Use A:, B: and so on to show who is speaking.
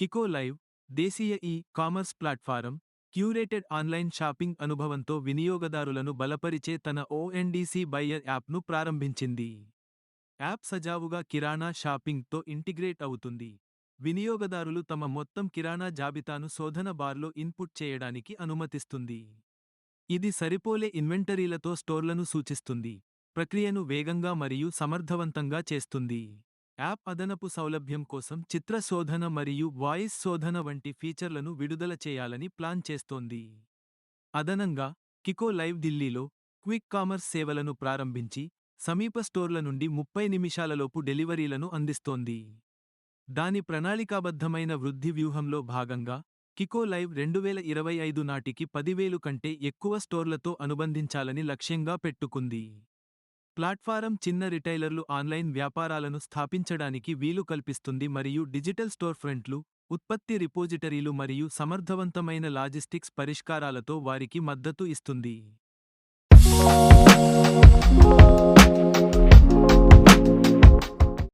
A: కికో live దేశీయ e commerce platform curated online shopping అనుభవంతో వినియోగదారులను బలపరిచే తన ఓఎన్డీసీ బయ్యర్ యాప్ను ప్రారంభించింది. యాప్ సజావుగా కిరాణా షాపింగ్తో ఇంటిగ్రేట్ అవుతుంది. వినియోగదారులు తమ మొత్తం కిరాణా జాబితాను శోధన బార్లో ఇన్పుట్ చేయడానికి అనుమతిస్తుంది. ఇది సరిపోలే ఇన్వెంటరీలతో స్టోర్లను సూచిస్తుంది. ప్రక్రియను వేగంగా మరియు సమర్థవంతంగా చేస్తుంది. యాప్ అదనపు సౌలభ్యం కోసం చిత్ర శోధన మరియు వాయిస్ శోధన వంటి ఫీచర్లను విడుదల చేయాలని ప్లాన్ చేస్తోంది. అదనంగా కికో లైవ్ ఢిల్లీలో క్విక్ కామర్స్ సేవలను ప్రారంభించి సమీప స్టోర్ల నుండి ముప్పై నిమిషాలలోపు డెలివరీలను అందిస్తోంది. దాని ప్రణాళికాబద్ధమైన వృద్ధి వ్యూహంలో భాగంగా కికో లైవ్ రెండువేల ఇరవై ఐదు నాటికి పదివేలు కంటే ఎక్కువ స్టోర్లతో అనుబంధించాలని లక్ష్యంగా పెట్టుకుంది. ప్లాట్ఫారం చిన్న రిటైలర్లు ఆన్లైన్ వ్యాపారాలను స్థాపించడానికి వీలు కల్పిస్తుంది మరియు డిజిటల్ స్టోర్ ఫ్రంట్లు ఉత్పత్తి రిపోజిటరీలు మరియు సమర్థవంతమైన లాజిస్టిక్స్ పరిష్కారాలతో వారికి మద్దతు ఇస్తుంది.